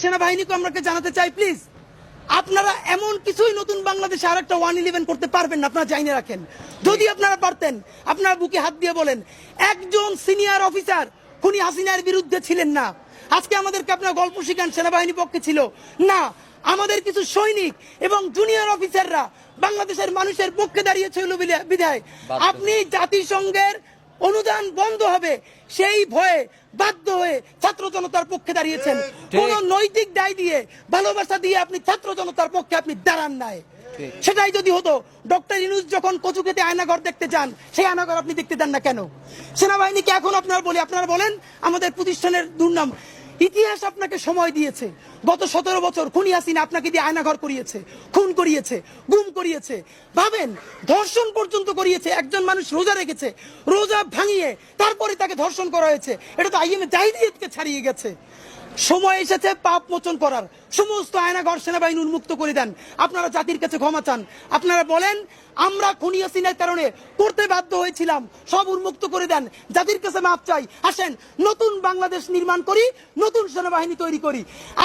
সেনাবাহিনীকে আমাকে জানাতে চাই প্লিজ আপনারা এমন কিছুই নতুন বাংলাদেশে আর একটা ওয়ান ইলেভেন করতে পারবেন না আপনারা জানিয়ে রাখেন। যদি আপনারা পারতেন আপনারা বুকে হাত দিয়ে বলেন একজন সিনিয়র অফিসার খুনি হাসিনার বিরুদ্ধে ছিলেন না। আজকে আমাদেরকে আপনার গল্প শিখান সেনাবাহিনী পক্ষে ছিল। না আমাদের কিছু সৈনিক এবং জুনিয়র অফিসাররা বাংলাদেশের মানুষের পক্ষে দাঁড়িয়েছিল বিধায় আপনি জাতিসংঘের অনুদান বন্ধ হবে। সেই ভয়ে বাধ্য হয়ে ছাত্র জনতার পক্ষে দাঁড়িয়েছেন। কোন নৈতিক দায় দিয়ে ভালোবাসা দিয়ে আপনি ছাত্র জনতার পক্ষে আপনি দাঁড়ান নাই। সেটাই যদি হতো ডক্টর ইনুস যখন কচুকেতে আয়নাঘর দেখতে চান সেই আয়নাঘর আপনি দেখতে দেন না কেন? সেনাবাহিনীকে এখন আপনারা বলি আপনারা বলেন আমাদের প্রতিষ্ঠানের দুর্নাম ইতিহাস আপনাকে সময় দিয়েছে। গত সতেরো বছর খুনি হাসিনা আপনাকে দিয়ে আয়নাঘর করিয়েছে, খুন করিয়েছে, গুম করিয়েছে। ভাবেন, ধর্ষণ পর্যন্ত করিয়েছে, একজন মানুষ রোজা রেখেছে, রোজা ভাঙিয়ে তারপরে তাকে ধর্ষণ করা হয়েছে। এটা তো আইএমএ জাহিদিয়তকে ছাড়িয়ে গেছে। সময় এসেছে পাপ মোচন করার। সমস্ত আয়নাঘর সেনাবাহিনী উন্মুক্ত করে দেন। আপনারা জাতির কাছে ক্ষমা চান। আপনারা বলেন, আমরা খুনি হাসিনার কারণে করতে বাধ্য হয়েছিলাম। সব উন্মুক্ত করে দেন। জাতির কাছে মাপ চাই। আসেন, নতুন বাংলাদেশ নির্মাণ করি, নতুন সেনাবাহিনী তৈরি করি।